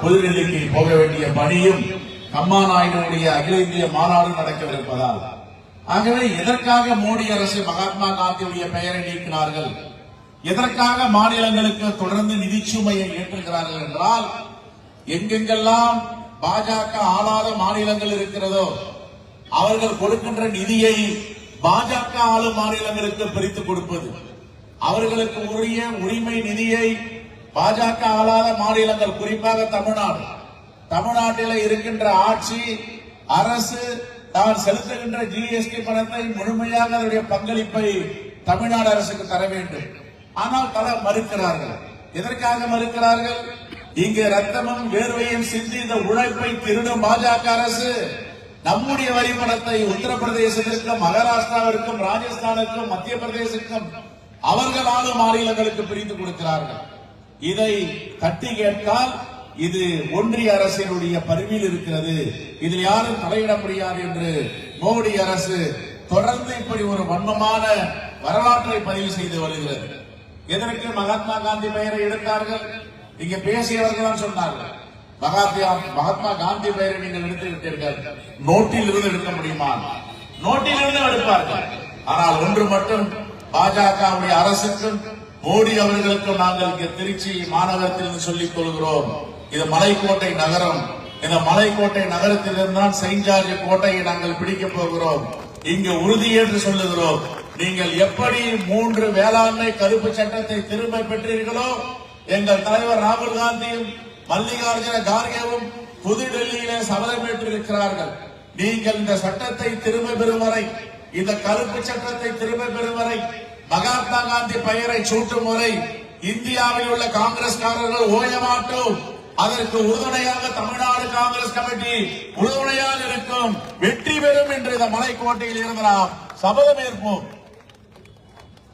புதுடெல்லிக்கு போக வேண்டிய பணியும் அம்மா நாயுடைய அகில இந்திய மாநாடு நடக்கவிருப்பதால் ஆகவே எதற்காக மோடி அரசு மகாத்மா காந்தியுடைய பெயரை நீக்கினார்கள்? எதற்காக மாநிலங்களுக்கு தொடர்ந்து நிதிச்சுமையை ஏற்றுகிறார்கள் என்றால் எங்கெங்கெல்லாம் பாஜக ஆளாத மாநிலங்கள் இருக்கிறதோ அவர்கள் கொடுக்கின்ற நிதியை பாஜக ஆளும் மாநிலங்களுக்கு பிரித்து கொடுப்பது அவர்களுக்கு உரிய உரிமை நிதியை பாஜக ஆளாத மாநிலங்கள் குறிப்பாக தமிழ்நாடு. தமிழ்நாட்டில் இருக்கின்ற ஆட்சி அரசு தான் செலுத்துகின்ற ஜிஎஸ்டி பணத்தை முழுமையாக அதனுடைய பங்களிப்பை தமிழ்நாடு அரசுக்கு தர வேண்டும். ஆனால் பல மறுக்கிறார்கள். எதற்காக மறுக்கிறார்கள்? இங்கு ரத்தமும் வேர்வையும் சிந்தி இந்த உழைப்பை திருடும் பாஜக அரசு நம்முடைய வரி பணத்தை உத்தரப்பிரதேசத்திற்கும் மகாராஷ்டிராவிற்கும் ராஜஸ்தானுக்கும் மத்திய பிரதேசத்திற்கும் அவர்கள் மாநிலங்களுக்கு பிரித்து கொடுக்கிறார்கள். இதை தட்டி கேட்டால் இது ஒன்றிய அரசினுடைய பருவில் இருக்கிறது. இதில் யாரும் தலையிட முடியாது என்று மோடி அரசு தொடர்ந்து இப்படி ஒரு வன்மமான வரலாற்றை பதிவு செய்து வருகிறது. எதற்கு மகாத்மா காந்தி பெயரை எடுத்தார்கள்? இங்க பேசியவர்கள் தான் சொன்னார்கள். மகாத்மா மகாத்மா காந்தி பெயரை நீங்கள் எடுத்து விட்டீர்கள். நோட்டில் இருந்து எடுக்க முடியுமா? நோட்டில் இருந்து எடுப்பார்கள். ஆனால் ஒன்று மட்டும் பாஜகவுடைய அரசுக்கும் மோடி அவர்களுக்கு நாங்கள் இங்கே திருச்சி மாநகரத்தில் சொல்லிக் கொள்கிறோம். இது மலைக்கோட்டை நகரம். இந்த மலைக்கோட்டை நகரத்திலிருந்தான் செயின்ட் ஜார்ஜ் கோட்டையை நாங்கள் பிடிக்கப் போகிறோம். இங்கு உறுதி என்று சொல்லுகிறோம். நீங்கள் எப்படி மூன்று வேளாண்மை கருப்பு சட்டத்தை திரும்ப பெற்றீர்களோ எங்கள் தலைவர் ராகுல் காந்தியும் மல்லிகார்ஜுன கார்கேவும் புதுடெல்லியிலே சபதமேற்றிருக்கிறார்கள் நீங்கள் இந்த சட்டத்தை திரும்ப பெறும் வரை இந்த கருப்பு சட்டத்தை திரும்ப பெறும் வரை மகாத்மா காந்தி பெயரை சூட்டும் வரை இந்தியாவில் உள்ள காங்கிரஸ்காரர்கள் ஓய மாட்டோம் அதற்கு உறுதுணையாக தமிழ்நாடு காங்கிரஸ் கமிட்டி உறுதுணையாக இருக்கும் வெற்றி பெறும் என்று இந்த மலைக்கோட்டையில் இருந்து நாம் சபதம் ஏற்போம்.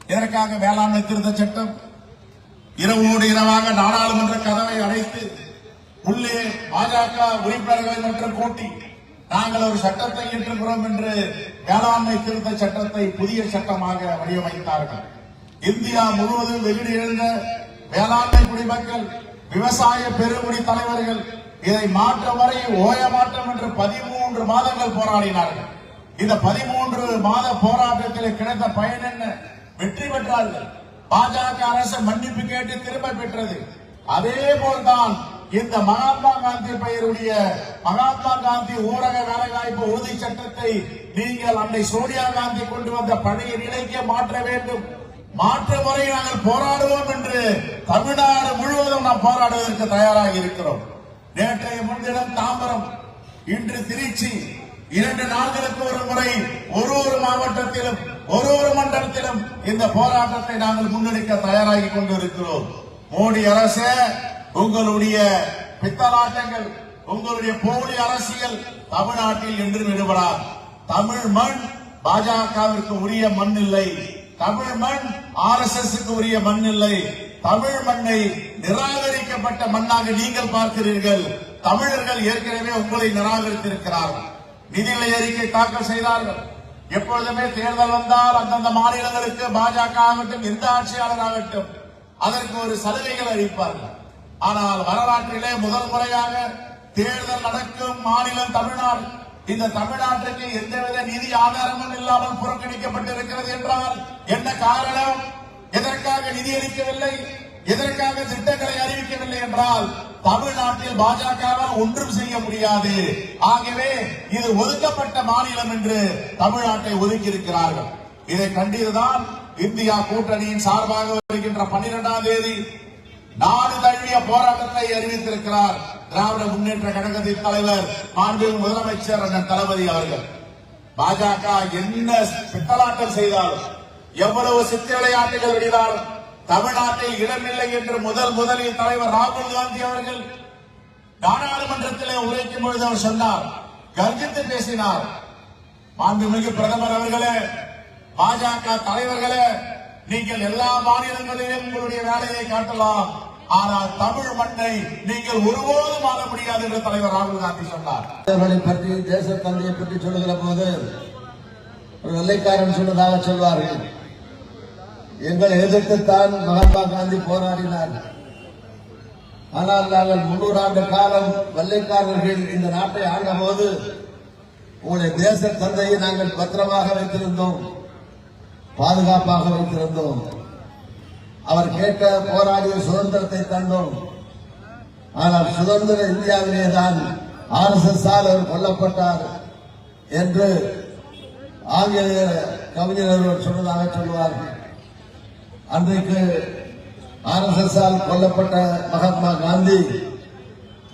இதற்காக வேளாண்மை திருத்த சட்டம் இரவோடு இரவாக நாடாளுமன்ற கதவை அடைத்து உள்ளே பாஜக உறுப்பினர்களை மற்றும் போட்டி நாங்கள் ஒரு சட்டத்தை ஏற்றுகிறோம் என்று வேளாண்மை திருத்த சட்டத்தை புதிய சட்டமாக வடிவமைத்தார்கள். இந்தியா முழுவதும் வெகுடி எழுந்த வேளாண்மை குடிமக்கள் விவசாய பெருமுடி தலைவர்கள் இதை மாற்ற வரை ஓய மாற்றம் என்று பதிமூன்று மாதங்கள் போராடினார்கள். இந்த பதிமூன்று மாத போராட்டத்தில் கிடைத்த பயன் என்ன? வெற்றி பெற்றார்கள். பாஜக அரசு மன்னிப்பு கேட்டு திரும்ப பெற்றது. அதே போல்தான் இந்த மகாத்மா காந்தி பெயருடைய மகாத்மா காந்தி ஊரக வேலைவாய்ப்பு உறுதி சட்டத்தை நீங்கள் அன்னை சோனியா காந்தி கொண்டு வந்த பழைய நிலைக்கு மாற்ற வேண்டும். மாற்று முறை நாங்கள் போராடுவோம் என்று தமிழ்நாடு முழுவதும் நாம் போராடுவதற்கு தயாராக இருக்கிறோம். நேற்றைய முன்தினம் தாம்பரம் இன்று திருச்சி இரண்டு நாட்களுக்கு ஒரு முறை ஒரு ஒரு மாவட்டத்திலும் ஒரு ஒரு மண்டலத்திலும் இந்த போராட்டத்தை நாங்கள் முன்னெடுக்க தயாராகி கொண்டிருக்கிறோம். மோடி அரசு உங்களுடைய பித்தலாட்டங்கள் உங்களுடைய போலி அரசியல் தமிழ்நாட்டில் என்று ஈடுபடாது தமிழ் மண் பாஜகவிற்கு உரிய மண் இல்லை. தமிழ் மண் ஆர் எஸ் எஸ் உரிய மண் இல்லை. தமிழ் மண்ணை நிராகரிக்கப்பட்ட மண்ணாக நீங்கள் பார்க்கிறீர்கள். தமிழர்கள் ஏற்கனவே உங்களை நிராகரித்திருக்கிறார்கள். நிதிநிலை அறிக்கை தாக்கல் செய்தார்கள். எப்பொழுதுமே தேர்தல் வந்தால் அந்தந்த மாநிலங்களுக்கு பாஜக ஆகட்டும் எந்த ஆட்சியாளர் ஆகட்டும் அதற்கு ஒரு சலுகைகள் அளிப்பார்கள். ஆனால் வரலாற்றிலே முதல் முறையாக தேர்தல் நடக்கும் மாநிலம் தமிழ்நாடு. இந்த தமிழ்நாட்டுக்கு எந்தவித நிதி ஆதாரமும் இல்லாமல் புறக்கணிக்கப்பட்டிருக்கிறது என்றால் என்ன காரணம்? எதற்காக நிதி அளிக்கவில்லை? எதற்காக திட்டங்களை அறிவிக்கவில்லை என்றால் தமிழ்நாட்டில் பாஜகவால் ஒன்றும் செய்ய முடியாது. ஆகவே இது ஒதுக்கப்பட்ட மாநிலம் என்று தமிழ்நாட்டை ஒதுக்கி இருக்கிறார்கள் இதை கண்டிதுதான் இந்தியா கூட்டணியின் சார்பாக வருகின்ற பன்னிரெண்டாம் தேதி நாடு தழுவிய போராட்டத்தை அறிவித்திருக்கிறார் திராவிட முன்னேற்ற கழகத்தின் தலைவர் மாண்புமிகு முதலமைச்சர் அண்ணன் தளபதி அவர்கள். பாஜக என்ன பித்தலாட்டம் செய்தாலும் எவ்வளவு சித்த விளையாட்டுகள் விடினாலும் தமிழ்நாட்டில் இடமில்லை என்று முதல் முதலில் தலைவர் ராகுல் காந்தி அவர்கள் நாடாளுமன்றத்திலே உரைக்கும் பொழுது அவர் சொன்னார். கர்ஜித்து பேசினார். மாண்புமிகு பிரதமர் அவர்களே பாஜக தலைவர்களே நீங்கள் எல்லா மாநிலங்களிலும் உங்களுடைய வேலையை காட்டலாம். ஆனால் தமிழ் மண்ணை நீங்கள் ஒருபோதும் ஆள முடியாது என்று தலைவர் ராகுல் காந்தி சொன்னார். பற்றி தேச தந்தையை பற்றி சொல்லுகிற போது ஒரு வெள்ளைக்காரன் சொன்னதாக சொல்வார்கள். எங்களை எதிர்த்துத்தான் மகாத்மா காந்தி போராடினார். ஆனால் நாங்கள் முன்னூறு ஆண்டு காலம் வெள்ளைக்காரர்கள் இந்த நாட்டை ஆண்ட போது உங்களுடைய தேச தந்தையை நாங்கள் பத்திரமாக வைத்திருந்தோம் பாதுகாப்பாக வைத்திருந்தோம். அவர் கேட்க போராடிய சுதந்திரத்தை தந்தோம் ஆனால் சுதந்திர இந்தியாவிலே தான் ஆர் எஸ் எஸ் ஆல் அவர் கொல்லப்பட்டார் என்று ஆங்கிலேய கவிஞர் ஒருவர் சொன்னதாக சொல்வார்கள் அன்றைக்கு ஆர் எஸ் எஸ் ஆல் கொல்லப்பட்ட மகாத்மா காந்தி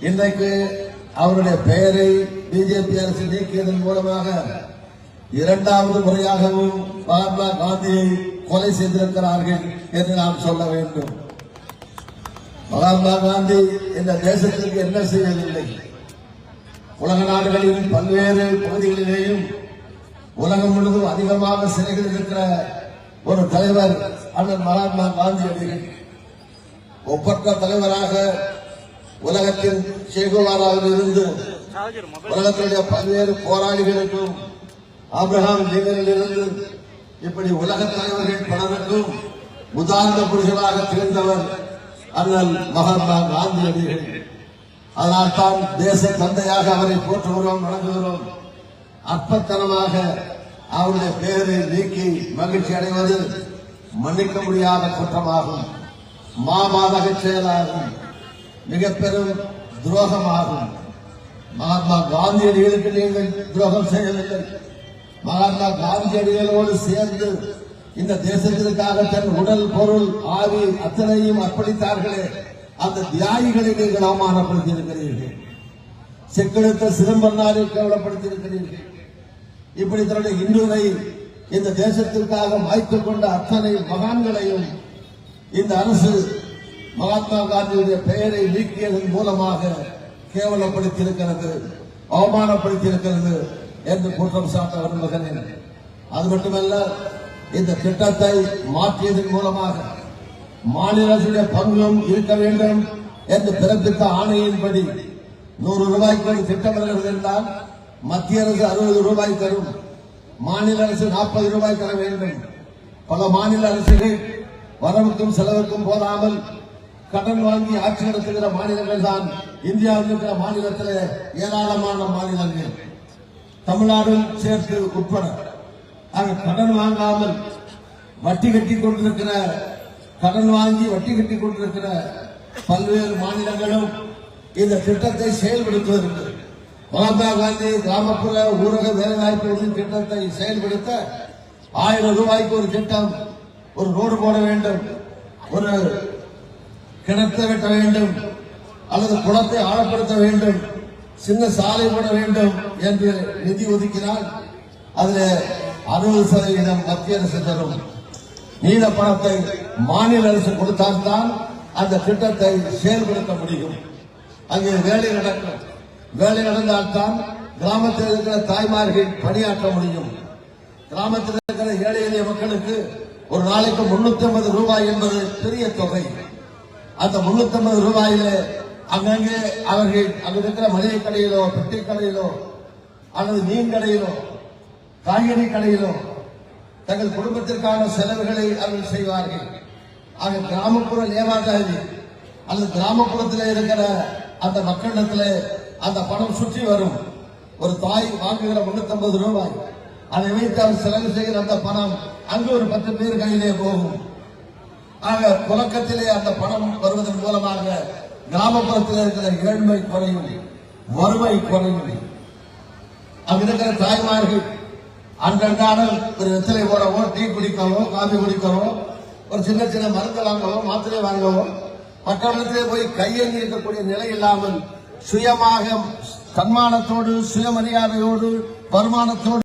இன்றைக்கு அவருடைய பெயரை பிஜேபி அரசு நீக்கியதன் மூலமாக இரண்டாவது முறையாகவும் மகாத்மா காந்தியை கொலை செய்திருக்கிறார்கள் என்று நாம் சொல்ல வேண்டும். மகாத்மா காந்தி இந்த தேசத்திற்கு என்ன செய்யவில்லை உலக நாடுகளின் பல்வேறு பகுதிகளிலேயும் உலகம் முழுவதும் அதிகமாக சிறைகள் இருக்கிற ஒரு தலைவர் அண்ணன் மகாத்மா காந்தியடிகள் ஒப்பற்ற தலைவராக உலகத்தின் சேகுவாராவில் இருந்து உலகத்தினுடைய பல்வேறு போராளிகளுக்கும் அப்ரஹாம் லிங்கனில் இருந்து இப்படி உலக தலைவர்கள் பலருக்கும் உதாரண புரிகளாக திகழ்ந்தவர் அண்ணல் மகாத்மா காந்தியடிகள் அதனால் தான் தேச தந்தையாக அவரை போற்றுகிறோம் வணங்குகிறோம். அற்பத்தனமாக அவருடைய பெயரை நீக்கி மகிழ்ச்சி அடைவது மன்னிக்க முடியாத குற்றமாகும். மாமாதக செயலாகும் மிக பெரும் துரோகமாகும். மகாத்மா காந்தியடிகளுக்கு நீங்கள் துரோகம் செய்யவில்லை. மகாத்மா காந்தியடிகளோடு சேர்ந்து இந்த தேசத்திற்காக தன் உடல் பொருள் ஆவி அத்தனையும் அர்ப்பணித்தார்களே. அந்த தியாகிகளை நீங்கள் அவமானப்படுத்தியிருக்கிறீர்கள் செக்கெடுத்த சிதம்பரனாரை கேவலப்படுத்தியிருக்கிறீர்கள். இப்படி தன்னுடைய இந்துவை இந்த தேசத்திற்காக மாய்த்துக் கொண்ட அத்தனை மகான்களையும் இந்த அரசு மகாத்மா காந்தியுடைய பெயரை நீக்கியதன் மூலமாக கேவலப்படுத்தியிருக்கிறது அவமானப்படுத்தியிருக்கிறது. என்று குற்றம் சாட்ட விரும்புகிறேன் அது மட்டுமல்ல இந்த திட்டத்தை மாற்றியதன் மூலமாக மாநில அரசுடைய பங்கும் இருக்க வேண்டும் என்று பிறப்பித்த ஆணையின்படி நூறு ரூபாய்க்கு ஒரு திட்டம் வருகிறது என்றால் மத்திய அரசு அறுபது ரூபாய் தரும் மாநில அரசு நாற்பது ரூபாய் தர வேண்டும். பல மாநில அரசுகள் வரவுக்கும் செலவுக்கும் போதாமல் கடன் வாங்கி ஆட்சி நடத்துகிற மாநிலங்கள் தான் இந்தியாவில் இருக்கிற மாநிலத்தில் ஏராளமான மாநிலங்கள். தமிழ்நாடும் சேர்த்து உட்பட. ஆக கடன் வாங்காமல் வட்டி கட்டி கொண்டிருக்கிற கடன் வாங்கி வட்டி கட்டி கொண்டிருக்கிற பல்வேறு மாநிலங்களும் இந்த திட்டத்தை செயல்படுத்துவதற்கு மகாத்மா காந்தி கிராமப்புற ஊரக வேலைவாய்ப்பு உறுதி திட்டத்தை செயல்படுத்த ஆயிரம் ரூபாய்க்கு ஒரு திட்டம் ஒரு ரோடு போட வேண்டும் ஒரு கிணத்தை வெட்ட வேண்டும் அல்லது குளத்தை ஆழப்படுத்த வேண்டும். சின்ன சாலை போட வேண்டும் என்று நிதி ஒதுக்கினால் அதில் அறுபது சதவீதம் மத்திய அரசு தரும். நீல பணத்தை மாநில அரசு கொடுத்தால்தான் அந்த திட்டத்தை செயல்படுத்த முடியும். அங்கே வேலை நடக்கும். வேலை நடந்தால்தான் கிராமத்தில் இருக்கிற தாய்மார்கள் பணியாற்ற முடியும். கிராமத்தில் இருக்கிற ஏழை எளிய மக்களுக்கு ஒரு நாளைக்கு முன்னூத்தி ஐம்பது ரூபாய் என்பது பெரிய தொகை. அந்த முன்னூத்தி ஐம்பது ரூபாயில அங்கங்கே அவர்கள் அங்க இருக்கிற மளிகை கடையிலோ பெட்டி கடையிலோ அல்லது மீன் கடையிலோ காய்கறி கடையிலோ தங்கள் குடும்பத்திற்கான செலவுகளை அவர்கள் செய்வார்கள். ஆக கிராமப்புற லேவாதாரி அல்லது கிராமப்புறத்தில் இருக்கிற அந்த மக்களிடத்தில் அந்த பணம் சுற்றி வரும். ஒரு தாய் வாங்குகிற முன்னூத்தி ரூபாய். அதை வைத்து அவர் செலவு செய்கிற அந்த பணம் அங்கு ஒரு பத்து பேர் கையிலே போகும். ஆக புழக்கத்திலே அந்த பணம் வருவதன் மூலமாக கிராமப்புறத்தில் இருக்கிற ஏழ்மை குறையும் வறுமை குறையும் அங்க இருக்கிற தாய்மார்கள் அன்றண்டான ஒரு வெத்தலை போடவோ டீ குடிக்கவோ காபி குடிக்கவோ ஒரு சின்ன சின்ன மருந்து வாங்கவோ மாத்திரை வாங்கவோ மற்றவர்களிடத்திலே போய் கையேந்தி இருக்கக்கூடிய நிலை இல்லாமல் சுயமாக தன்மானத்தோடு சுயமரியாதையோடு வருமானத்தோடு